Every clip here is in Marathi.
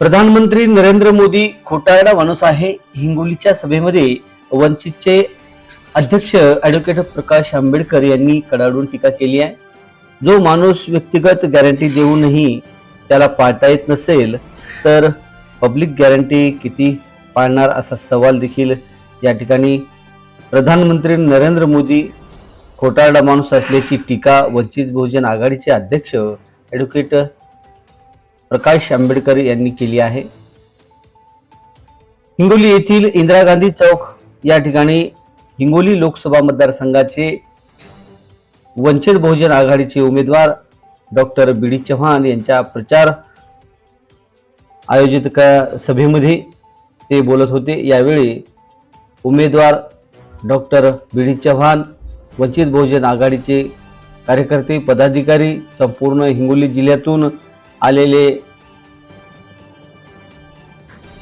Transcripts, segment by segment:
प्रधानमंत्री नरेंद्र मोदी खोटारडा माणूस आहे. हिंगोलीच्या सभेमध्ये वंचितचे अध्यक्ष ॲडव्होकेट प्रकाश आंबेडकर यांनी कडाडून टीका केली आहे. जो माणूस व्यक्तिगत गॅरंटी देऊनही त्याला पाळता येत नसेल तर पब्लिक गॅरंटी किती पाळणार असा सवाल देखील या ठिकाणी प्रधानमंत्री नरेंद्र मोदी खोटारडा माणूस असल्याची टीका वंचित बहुजन आघाडीचे अध्यक्ष ॲडव्होकेट प्रकाश आंबेडकर यांनी केली आहे. हिंगोली येथील इंदिरा गांधी चौक या ठिकाणी हिंगोली लोकसभा मतदारसंघाचे वंचित बहुजन आघाडीचे उमेदवार डॉक्टर बी डी चव्हाण यांच्या प्रचार आयोजित सभेमध्ये ते बोलत होते. यावेळी उमेदवार डॉक्टर बी डी चव्हाण वंचित बहुजन आघाडीचे कार्यकर्ते पदाधिकारी संपूर्ण हिंगोली जिल्ह्यातून आलेले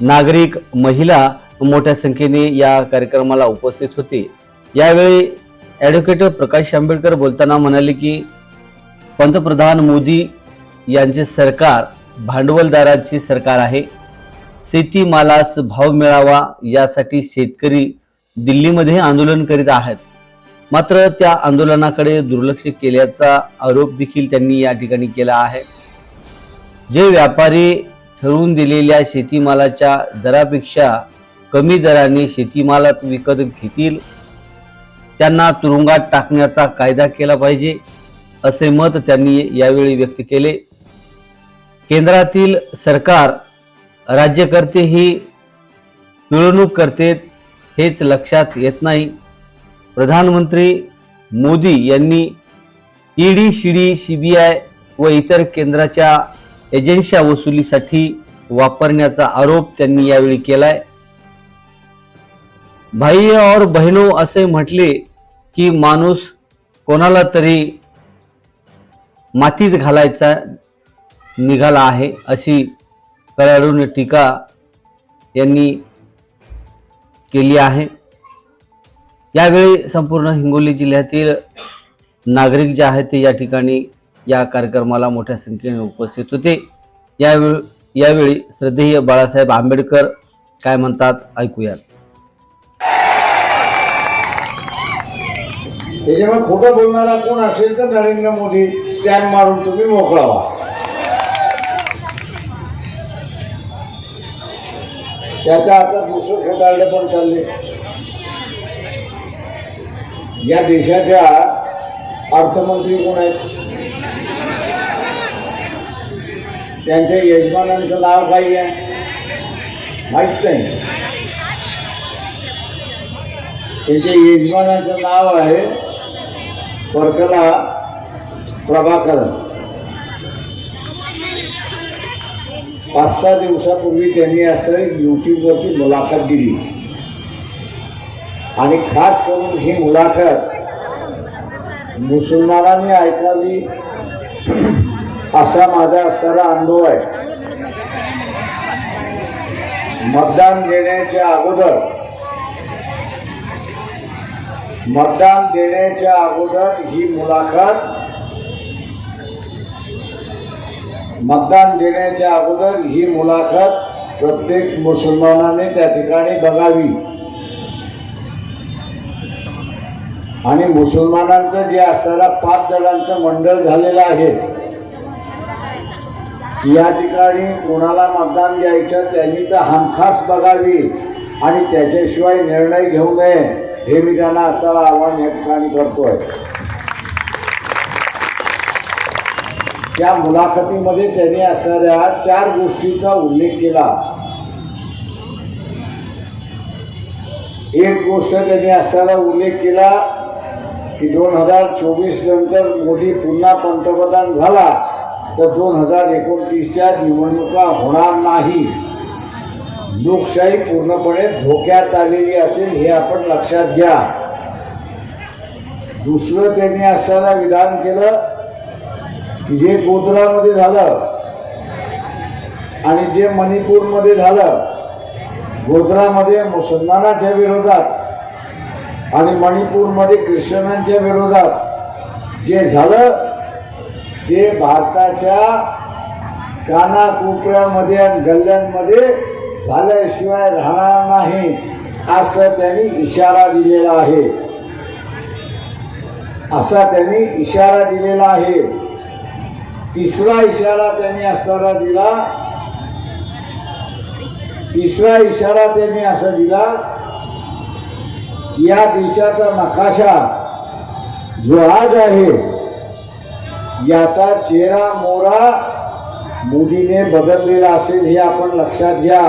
नागरिक महिला मोठ्या संख्येने या कार्यक्रमाला उपस्थित होते. यावेळी ॲडव्होकेट प्रकाश आंबेडकर बोलताना म्हणाले की पंतप्रधान मोदी यांचे सरकार भांडवलदारांचे सरकार आहे. शेतीमालास भाव मिळावा यासाठी शेतकरी दिल्लीमध्ये आंदोलन करीत आहेत. मात्र त्या आंदोलनाकडे दुर्लक्ष केल्याचा आरोप देखील त्यांनी या ठिकाणी केला आहे. जे व्यापारी ठरवून दिलेल्या शेतीमालाच्या दरापेक्षा कमी दराने शेतीमालात विकत घेतील त्यांना तुरुंगात टाकण्याचा कायदा केला पाहिजे असे मत त्यांनी यावेळी व्यक्त केले. केंद्रातील सरकार राज्यकर्ते ही पिळवणूक करते हेच लक्षात येत नाही. प्रधानमंत्री मोदी यांनी ईडी शिडी आय व इतर केंद्राच्या एजन्स्या वसुलीसाठी वापरण्याचा आरोप त्यांनी यावेळी केलाय. भाई और बहिणो असे म्हटले की माणूस कोणाला तरी मातीत घालायचा निघाला आहे अशी कलाडून टीका यांनी केली आहे. यावेळी संपूर्ण हिंगोली जिल्ह्यातील नागरिक जे आहेत ते या ठिकाणी या कार्यक्रमाला मोठ्या संख्येने उपस्थित होते. यावेळी यावेळी श्रद्धेय बाळासाहेब आंबेडकर काय म्हणतात? ऐकूयात. त्याच्यामुळे खोटं बोलणारा कोण असेल तर नरेंद्र मोदी. स्टॅम्प मारून तुम्ही मोकळा व्हा त्याच्या आता दुसरं खोटारडे पण चालले. या देशाच्या अर्थमंत्री कोण आहेत? त्यांच्या यजमानांचं नाव काही आहे? माहीत नाही. त्याच्या यजमानाचं नाव आहे परकला प्रभाकर. पाच सहा दिवसापूर्वी त्यांनी असं यूट्यूबवरती मुलाखत दिली. आणि खास करून ही मुलाखत मुसलमानांनी ऐकावी असा माझा असणारा अनुभव आहे. मतदान देण्याच्या अगोदर मतदान देण्याच्या अगोदर ही मुलाखत मतदान देण्याच्या अगोदर ही मुलाखत प्रत्येक मुसलमानाने त्या ठिकाणी बघावी. आणि मुसलमानांचं जे असणारा पाच जणांचं मंडळ झालेलं आहे या ठिकाणी कोणाला मतदान द्यायचं त्यांनी तर हमखास बघावी आणि त्याच्याशिवाय निर्णय घेऊ नये हे मी त्यांना असं आव्हान या ठिकाणी करतोय. त्या मुलाखतीमध्ये त्यांनी असणाऱ्या चार गोष्टीचा उल्लेख केला. एक गोष्ट त्यांनी असायला उल्लेख केला की दोन हजार चोवीस नंतर मोदी पुन्हा पंतप्रधान झाला तर दोन हजार एकोणतीसच्या निवडणुका होणार नाही. लोकशाही पूर्णपणे धोक्यात आलेली असेल हे आपण लक्षात घ्या. दुसरं त्यांनी असताना विधान केलं की जे गोधरामध्ये झालं आणि जे मणिपूरमध्ये झालं गोधरामध्ये मुसलमानाच्या विरोधात आणि मणिपूरमध्ये ख्रिश्चनांच्या विरोधात जे झालं ते भारताच्या कानाकोपऱ्यामध्ये आणि गल्ल्यांमध्ये झाल्याशिवाय राहणार नाही असं त्यांनी इशारा दिलेला आहे. असा त्यांनी इशारा दिलेला आहे. तिसरा इशारा त्यांनी असारा दिला तिसरा इशारा त्यांनी असा दिला या देशाचा नकाशा जो आज आहे याचा चेहरा मोरा मोदीने बदललेला असेल हे आपण लक्षात घ्या.